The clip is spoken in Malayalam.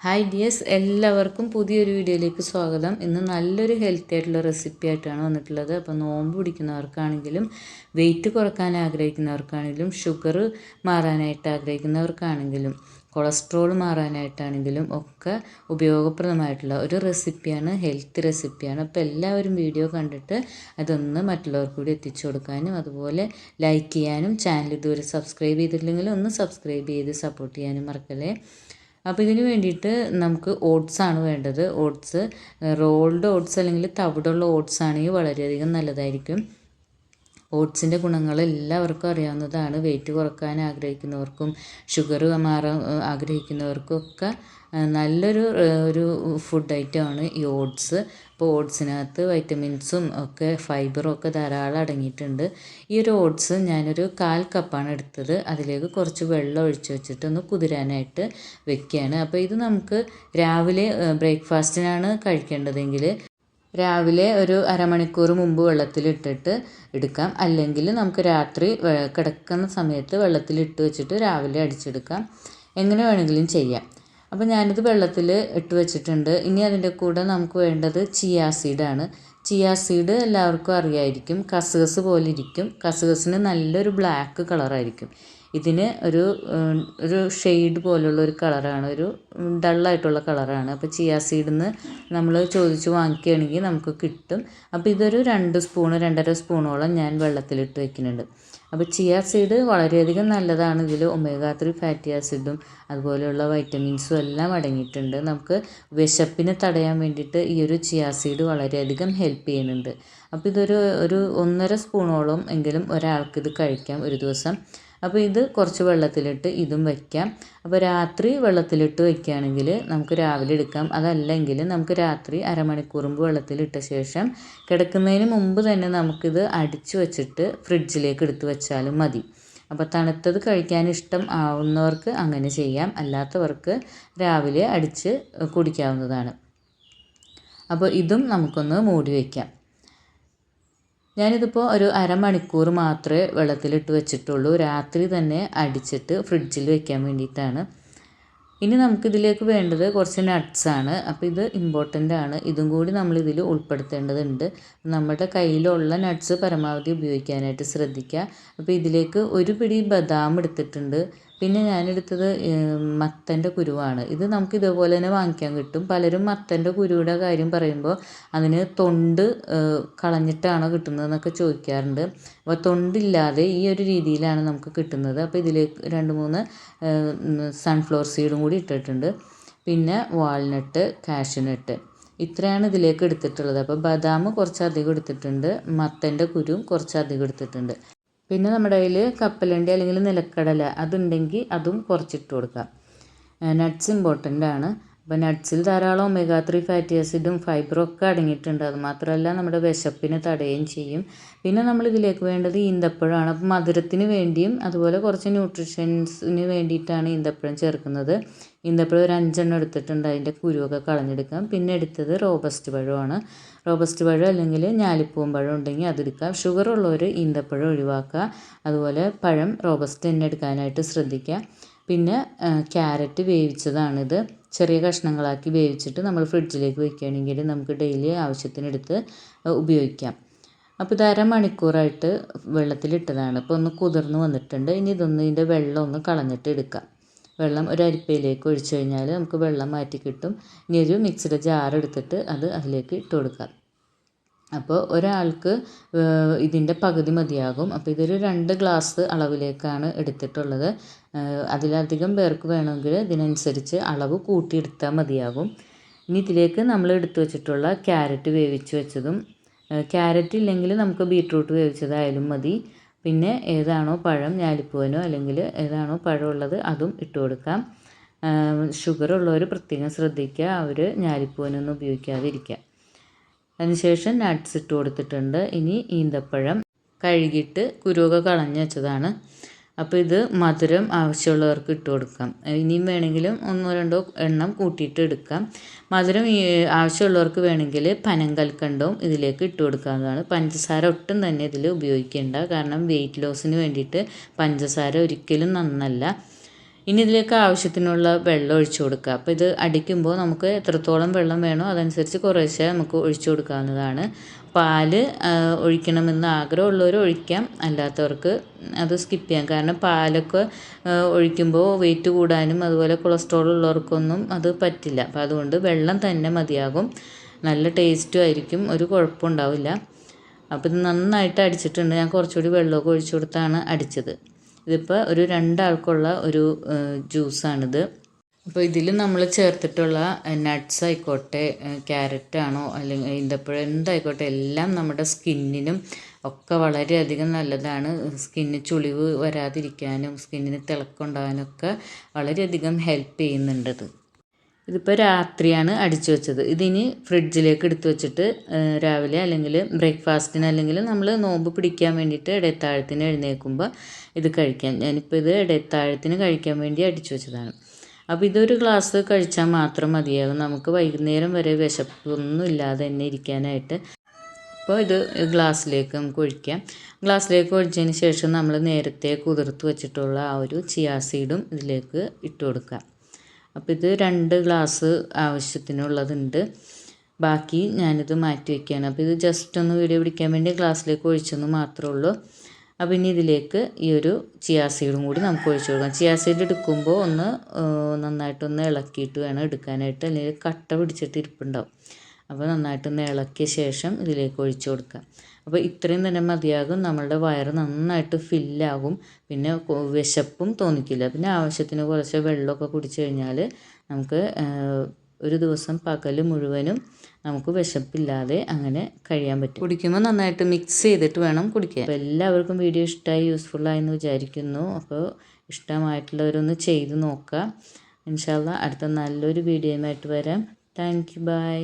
ഹായ് ഡിയേഴ്സ് എല്ലാവർക്കും പുതിയൊരു വീഡിയോയിലേക്ക് സ്വാഗതം. ഇന്ന് നല്ലൊരു ഹെൽത്തി ആയിട്ടുള്ള റെസിപ്പി ആയിട്ടാണ് വന്നിട്ടുള്ളത്. അപ്പോൾ നോമ്പ് പിടിക്കുന്നവർക്കാണെങ്കിലും വെയിറ്റ് കുറയ്ക്കാൻ ആഗ്രഹിക്കുന്നവർക്കാണെങ്കിലും ഷുഗർ മാറാനായിട്ട് ആഗ്രഹിക്കുന്നവർക്കാണെങ്കിലും കൊളസ്ട്രോൾ മാറാനായിട്ടാണെങ്കിലും ഒക്കെ ഉപയോഗപ്രദമായിട്ടുള്ള ഒരു റെസിപ്പിയാണ് ഹെൽത്ത് റെസിപ്പിയാണ് അപ്പോൾ എല്ലാവരും വീഡിയോ കണ്ടിട്ട് അതൊന്ന് മറ്റുള്ളവർക്ക് കൂടി എത്തിച്ചു കൊടുക്കാനും അതുപോലെ ലൈക്ക് ചെയ്യാനും ചാനൽ ഇതുവരെ സബ്സ്ക്രൈബ് ചെയ്തിട്ടില്ലെങ്കിൽ ഒന്ന് സബ്സ്ക്രൈബ് ചെയ്ത് സപ്പോർട്ട് ചെയ്യാനും മറക്കല്ലേ. അപ്പോൾ ഇതിന് വേണ്ടിയിട്ട് നമുക്ക് ഓട്സ് ആണ് വേണ്ടത്. ഓട്സ് റോൾഡ് ഓട്സ് അല്ലെങ്കിൽ തവിടുള്ള ഓട്സ് ആണെങ്കിൽ വളരെയധികം നല്ലതായിരിക്കും. ഓട്സിന്റെ ഗുണങ്ങൾ എല്ലാവർക്കും അറിയാവുന്നതാണ്. വെയിറ്റ് കുറയ്ക്കാൻ ആഗ്രഹിക്കുന്നവർക്കും ഷുഗർ മാറാൻ ആഗ്രഹിക്കുന്നവർക്കും ഒക്കെ നല്ലൊരു ഒരു ഫുഡ് ഐറ്റമാണ് ഈ ഓട്സ്. അപ്പോൾ ഓട്സിനകത്ത് വൈറ്റമിൻസും ഒക്കെ ഫൈബറും ഒക്കെ ധാരാളം അടങ്ങിയിട്ടുണ്ട്. ഈ ഒരു ഓട്സ് ഞാനൊരു കാൽ കപ്പാണ് എടുത്തത്. അതിലേക്ക് കുറച്ച് വെള്ളം ഒഴിച്ച് വെച്ചിട്ട് ഒന്ന് കുതിരാനായിട്ട് വെക്കുകയാണ്. അപ്പോൾ ഇത് നമുക്ക് രാവിലെ ബ്രേക്ക്ഫാസ്റ്റിനാണ് കഴിക്കേണ്ടതെങ്കിൽ രാവിലെ ഒരു അരമണിക്കൂർ മുമ്പ് വെള്ളത്തിലിട്ടിട്ട് എടുക്കാം. അല്ലെങ്കിൽ നമുക്ക് രാത്രി കിടക്കുന്ന സമയത്ത് വെള്ളത്തിലിട്ട് വെച്ചിട്ട് രാവിലെ അടിച്ചെടുക്കാം. എങ്ങനെ വേണമെങ്കിലും ചെയ്യാം. അപ്പോൾ ഞാനിത് വെള്ളത്തിൽ ഇട്ട് വെച്ചിട്ടുണ്ട്. ഇനി അതിന്റെ കൂടെ നമുക്ക് വേണ്ടത് ചിയാ സീഡാണ്. ചിയാ സീഡ് എല്ലാവർക്കും അറിയായിരിക്കും. കസുകസ് പോലെ ഇരിക്കും. കസുകസിന് നല്ലൊരു ബ്ലാക്ക് കളറായിരിക്കും. ഇതിന് ഒരു ഒരു ഷെയ്ഡ് പോലുള്ള ഒരു കളറാണ്. ഒരു ഡള്ളായിട്ടുള്ള കളറാണ്. അപ്പോൾ ചിയാ സീഡിൽ നിന്ന് നമ്മൾ ചോദിച്ച് വാങ്ങിക്കുകയാണെങ്കിൽ നമുക്ക് കിട്ടും. അപ്പോൾ ഇതൊരു രണ്ട് സ്പൂണ് രണ്ടര സ്പൂണോളം ഞാൻ വെള്ളത്തിലിട്ട് വെക്കുന്നുണ്ട്. അപ്പോൾ ചിയ സീഡ് വളരെയധികം നല്ലതാണ്. ഇതിൽ ഒമേഗ ത്രീ ഫാറ്റി ആസിഡും അതുപോലെയുള്ള വൈറ്റമിൻസും എല്ലാം അടങ്ങിയിട്ടുണ്ട്. നമുക്ക് വിശപ്പിനെ തടയാൻ വേണ്ടിയിട്ട് ഈ ഒരു ചിയ സീഡ് വളരെയധികം ഹെൽപ്പ് ചെയ്യുന്നുണ്ട്. അപ്പോൾ ഇതൊരു ഒരു ഒന്നര സ്പൂണോളം എങ്കിലും ഒരാൾക്ക് ഇത് കഴിക്കാം ഒരു ദിവസം. അപ്പോൾ ഇത് കുറച്ച് വെള്ളത്തിലിട്ട് ഇതും വയ്ക്കാം അപ്പോൾ രാത്രി വെള്ളത്തിലിട്ട് വയ്ക്കുകയാണെങ്കിൽ നമുക്ക് രാവിലെ എടുക്കാം. അതല്ലെങ്കിൽ നമുക്ക് രാത്രി അരമണിക്കൂറും വെള്ളത്തിലിട്ട ശേഷം കിടക്കുന്നതിന് മുമ്പ് തന്നെ നമുക്കിത് അടിച്ചു വച്ചിട്ട് ഫ്രിഡ്ജിലേക്ക് എടുത്ത് വെച്ചാലും മതി. അപ്പോൾ തണുത്തത് കഴിക്കാൻ ഇഷ്ടം ആവുന്നവർക്ക് അങ്ങനെ ചെയ്യാം. അല്ലാത്തവർക്ക് രാവിലെ അടിച്ച് കുടിക്കാവുന്നതാണ്. അപ്പോൾ ഇതും നമുക്കൊന്ന് മൂടി വയ്ക്കാം ഞാനിതിപ്പോൾ ഒരു അരമണിക്കൂർ മാത്രമേ വെള്ളത്തിലിട്ട് വെച്ചിട്ടുള്ളൂ. രാത്രി തന്നെ അടിച്ചിട്ട് ഫ്രിഡ്ജിൽ വെക്കാൻ വേണ്ടിയിട്ടാണ്. ഇനി നമുക്കിതിലേക്ക് വേണ്ടത് കുറച്ച് നട്ട്സാണ് അപ്പോൾ ഇത് ഇമ്പോർട്ടന്റ് ആണ്. ഇതും കൂടി നമ്മൾ ഇതിൽ ഉൾപ്പെടുത്തേണ്ടതുണ്ട്. നമ്മുടെ കയ്യിലുള്ള നട്ട്സ് പരമാവധി ഉപയോഗിക്കാനായിട്ട് ശ്രദ്ധിക്കുക. അപ്പോൾ ഇതിലേക്ക് ഒരു പിടി ബദാം എടുത്തിട്ടുണ്ട്. പിന്നെ ഞാനെടുത്തത് മത്തന്റെ കുരുവാണ്. ഇത് നമുക്ക് ഇതേപോലെ തന്നെ വാങ്ങിക്കാൻ കിട്ടും. പലരും മത്തന്റെ കുരുവിടെ കാര്യം പറയുമ്പോൾ അതിന് തൊണ്ട് കളഞ്ഞിട്ടാണോ കിട്ടുന്നതെന്നൊക്കെ ചോദിക്കാറുണ്ട്. അപ്പോൾ തൊണ്ടില്ലാതെ ഈ ഒരു രീതിയിലാണ് നമുക്ക് കിട്ടുന്നത്. അപ്പോൾ ഇതിലേക്ക് രണ്ട് മൂന്ന് സൺഫ്ലവർ സീഡും കൂടി ഇട്ടിട്ടുണ്ട്. പിന്നെ വാൾനട്ട് കാഷ്യൂനട്ട് ഇത്രയാണ് ഇതിലേക്ക് എടുത്തിട്ടുള്ളത്. അപ്പോൾ ബദാം കുറച്ചധികം എടുത്തിട്ടുണ്ട്. മത്തന്റെ കുരു കുറച്ചധികം എടുത്തിട്ടുണ്ട്. പിന്നെ നമ്മുടെ കയ്യിൽ കപ്പലണ്ടി അല്ലെങ്കിൽ നിലക്കടല അതുണ്ടെങ്കിൽ അതും കുറച്ചിട്ട് കൊടുക്കാം നട്ട്സ് ഇമ്പോർട്ടന്റ് ആണ്. അപ്പോൾ നട്ട്സിൽ ധാരാളം ഒമേഗ ത്രീ ഫാറ്റി ആസിഡും ഫൈബറും ഒക്കെ അടങ്ങിയിട്ടുണ്ട്. അതുമാത്രമല്ല നമ്മുടെ വിശപ്പിനെ തടയുകയും ചെയ്യും. പിന്നെ നമ്മൾ ഇതിലേക്ക് വേണ്ടത് ഈന്തപ്പഴമാണ്. അപ്പോൾ മധുരത്തിന് വേണ്ടിയും അതുപോലെ കുറച്ച് ന്യൂട്രിഷൻസിന് വേണ്ടിയിട്ടാണ് ഈന്തപ്പഴം ചേർക്കുന്നത്. ഈന്തപ്പഴം ഒരു അഞ്ചെണ്ണം എടുത്തിട്ടുണ്ട്. അതിന്റെ കുരുവൊക്കെ കളഞ്ഞെടുക്കാം. പിന്നെ എടുത്തത് റോബസ്റ്റ് പഴമാണ്. റോബസ്റ്റ് പഴം അല്ലെങ്കിൽ ഞാലിപ്പൂവൻ പഴം ഉണ്ടെങ്കിൽ അതെടുക്കാം ഷുഗർ ഉള്ളവർ ഈന്തപ്പഴം ഒഴിവാക്കുക. അതുപോലെ പഴം റോബസ്റ്റ് തന്നെ എടുക്കാനായിട്ട് ശ്രദ്ധിക്കുക. പിന്നെ ക്യാരറ്റ് വേവിച്ചതാണിത്. ചെറിയ കഷ്ണങ്ങളാക്കി വേവിച്ചിട്ട് നമ്മൾ ഫ്രിഡ്ജിലേക്ക് വയ്ക്കുകയാണെങ്കിൽ നമുക്ക് ഡെയിലി ആവശ്യത്തിനെടുത്ത് ഉപയോഗിക്കാം. അപ്പോൾ ഇത് അരമണിക്കൂറായിട്ട് വെള്ളത്തിലിട്ടതാണ്. അപ്പോൾ ഒന്ന് കുതിർന്ന് വന്നിട്ടുണ്ട്. ഇനി ഇതൊന്ന് ഇതിന്റെ വെള്ളം ഒന്ന് കളഞ്ഞിട്ട് എടുക്കാം. വെള്ളം ഒരു അരിപ്പയിലേക്ക് ഒഴിച്ചു കഴിഞ്ഞാൽ നമുക്ക് വെള്ളം മാറ്റി കിട്ടും. ഇനി ഒരു മിക്സിയുടെ ജാർ എടുത്തിട്ട് അത് അതിലേക്ക് ഇട്ട് കൊടുക്കാം. അപ്പോൾ ഒരാൾക്ക് ഇതിന്റെ പകുതി മതിയാകും. അപ്പോൾ ഇതൊരു രണ്ട് ഗ്ലാസ് അളവിലേക്കാണ് എടുത്തിട്ടുള്ളത്. അതിലധികം പേർക്ക് വേണമെങ്കിൽ ഇതിനനുസരിച്ച് അളവ് കൂട്ടിയെടുത്താൽ മതിയാകും. ഇനി ഇതിലേക്ക് നമ്മൾ എടുത്തു വെച്ചിട്ടുള്ള ക്യാരറ്റ് വേവിച്ച് വെച്ചതും ക്യാരറ്റ് ഇല്ലെങ്കിൽ നമുക്ക് ബീട്രൂട്ട് വേവിച്ചതായാലും മതി. പിന്നെ ഏതാണോ പഴം ഞാലിപ്പൂവനോ അല്ലെങ്കിൽ ഏതാണോ പഴമുള്ളത് അതും ഇട്ട് കൊടുക്കാം. ഷുഗർ ഉള്ളവർ പ്രത്യേകം ശ്രദ്ധിക്കുക. അവർ ഞാലിപ്പൂവനൊന്നും ഉപയോഗിക്കാതിരിക്കുക അതിനുശേഷം നട്ട്സ് ഇട്ട് കൊടുത്തിട്ടുണ്ട്. ഇനി ഈന്തപ്പഴം കഴുകിയിട്ട് കുരുവൊക്കെ കളഞ്ഞു വെച്ചതാണ്. അപ്പോൾ ഇത് മധുരം ആവശ്യമുള്ളവർക്ക് ഇട്ട് കൊടുക്കാം. ഇനിയും വേണമെങ്കിലും ഒന്നോ രണ്ടോ എണ്ണം കൂട്ടിയിട്ട് എടുക്കാം. മധുരം ആവശ്യമുള്ളവർക്ക് വേണമെങ്കിൽ പനം കൽക്കണ്ടവും ഇതിലേക്ക് ഇട്ട് കൊടുക്കാവുന്നതാണ്. പഞ്ചസാര ഒട്ടും തന്നെ ഇതിൽ ഉപയോഗിക്കേണ്ട. കാരണം വെയിറ്റ് ലോസിന് വേണ്ടിയിട്ട് പഞ്ചസാര ഒരിക്കലും നന്നല്ല. ഇനി ഇതിലേക്ക് ആവശ്യത്തിനുള്ള വെള്ളം ഒഴിച്ചു കൊടുക്കുക. അപ്പോൾ ഇത് അടിക്കുമ്പോൾ നമുക്ക് എത്രത്തോളം വെള്ളം വേണോ അതനുസരിച്ച് കുറേശ്ശെ നമുക്ക് ഒഴിച്ചു കൊടുക്കാവുന്നതാണ്. പാൽ ഒഴിക്കണമെന്ന് ആഗ്രഹമുള്ളവർ ഒഴിക്കാം. അല്ലാത്തവർക്ക് അത് സ്കിപ്പ് ചെയ്യാം. കാരണം പാലൊക്കെ ഒഴിക്കുമ്പോൾ വെയിറ്റ് കൂടാനും അതുപോലെ കൊളസ്ട്രോൾ ഉള്ളവർക്കൊന്നും അത് പറ്റില്ല. അപ്പോൾ അതുകൊണ്ട് വെള്ളം തന്നെ മതിയാകും. നല്ല ടേസ്റ്റും ആയിരിക്കും. ഒരു കുഴപ്പമുണ്ടാവില്ല. അപ്പോൾ ഇത് നന്നായിട്ട് അടിച്ചിട്ടുണ്ട്. ഞാൻ കുറച്ചുകൂടി വെള്ളമൊക്കെ ഒഴിച്ചു കൊടുത്താണ് അടിച്ചത്. ഇതിപ്പോൾ ഒരു രണ്ടാൾക്കുള്ള ഒരു ജ്യൂസാണിത്. അപ്പോൾ ഇതിൽ നമ്മൾ ചേർത്തിട്ടുള്ള നട്ട്സ് ആയിക്കോട്ടെ ക്യാരറ്റ് ആണോ അല്ലെങ്കിൽ ഇന്തപ്പഴം എന്തായിക്കോട്ടെ എല്ലാം നമ്മുടെ സ്കിന്നിനും ഒക്കെ വളരെയധികം നല്ലതാണ്. സ്കിന്നിന് ചുളിവ് വരാതിരിക്കാനും സ്കിന്നിന് തിളക്കമുണ്ടാകാനൊക്കെ വളരെയധികം ഹെൽപ്പ് ചെയ്യുന്നുണ്ടത് ഇതിപ്പോൾ രാത്രിയാണ് അടിച്ചു വെച്ചത്. ഇതിനി ഫ്രിഡ്ജിലേക്ക് എടുത്തു വെച്ചിട്ട് രാവിലെ അല്ലെങ്കിൽ ബ്രേക്ക്ഫാസ്റ്റിന് അല്ലെങ്കിൽ നമ്മൾ നോമ്പ് പിടിക്കാൻ വേണ്ടിയിട്ട് ഇടയത്താഴത്തിന് എഴുന്നേൽക്കുമ്പോൾ ഇത് കഴിക്കാം. ഞാനിപ്പോൾ ഇത് ഇടയത്താഴത്തിന് കഴിക്കാൻ വേണ്ടി അടിച്ചു വെച്ചതാണ്. അപ്പോൾ ഇതൊരു ഗ്ലാസ് കഴിച്ചാൽ മാത്രം മതിയാകും നമുക്ക് വൈകുന്നേരം വരെ വിശപ്പൊന്നും ഇല്ലാതെ തന്നെ ഇരിക്കാനായിട്ട്. അപ്പോൾ ഇത് ഗ്ലാസ്സിലേക്ക് നമുക്ക് ഒഴിക്കാം. ഗ്ലാസ്സിലേക്ക് ഒഴിച്ചതിന് ശേഷം നമ്മൾ നേരത്തെ കുതിർത്ത് വെച്ചിട്ടുള്ള ആ ഒരു ചിയാ സീഡും ഇതിലേക്ക് ഇട്ട് കൊടുക്കാം. അപ്പോൾ ഇത് രണ്ട് ഗ്ലാസ് ആവശ്യത്തിനുള്ളതുണ്ട്. ബാക്കി ഞാനിത് മാറ്റി വയ്ക്കുകയാണ് അപ്പോൾ ഇത് ജസ്റ്റ് ഒന്ന് വീഡിയോ പിടിക്കാൻ വേണ്ടി ഗ്ലാസ്സിലേക്ക് ഒഴിച്ചെന്ന് മാത്രമേ ഉള്ളൂ. അപ്പോൾ ഇനി ഇതിലേക്ക് ഈ ഒരു ചിയാസീഡും കൂടി നമുക്ക് ഒഴിച്ചു കൊടുക്കാം. ചിയാസീഡ് എടുക്കുമ്പോൾ ഒന്ന് നന്നായിട്ടൊന്ന് ഇളക്കിയിട്ട് വേണം എടുക്കാനായിട്ട്. അല്ലെങ്കിൽ കട്ട പിടിച്ചിട്ട് ഇരിപ്പുണ്ടാവും. അപ്പോൾ നന്നായിട്ടൊന്ന് ഇളക്കിയ ശേഷം ഇതിലേക്ക് ഒഴിച്ചു കൊടുക്കാം. അപ്പോൾ ഇത്രയും തന്നെ മതിയാകും. നമ്മളുടെ വയറ് നന്നായിട്ട് ഫില്ലാകും പിന്നെ വിശപ്പും തോന്നിക്കില്ല. പിന്നെ ആവശ്യത്തിന് കുറച്ച് വെള്ളമൊക്കെ കുടിച്ചു കഴിഞ്ഞാൽ നമുക്ക് ഒരു ദിവസം പകൽ മുഴുവനും നമുക്ക് വിശപ്പില്ലാതെ അങ്ങനെ കഴിയാൻ പറ്റും. കുടിക്കുമ്പോൾ നന്നായിട്ട് മിക്സ് ചെയ്തിട്ട് വേണം കുടിക്കാൻ. അപ്പോൾ എല്ലാവർക്കും വീഡിയോ ഇഷ്ടമായി യൂസ്ഫുള്ളായി എന്ന് വിചാരിക്കുന്നു. അപ്പോൾ ഇഷ്ടമായിട്ടുള്ളവരൊന്ന് ചെയ്ത് നോക്കുക. ഇൻഷാല്ല അടുത്ത നല്ലൊരു വീഡിയോയുമായിട്ട് വരാം. Thank you by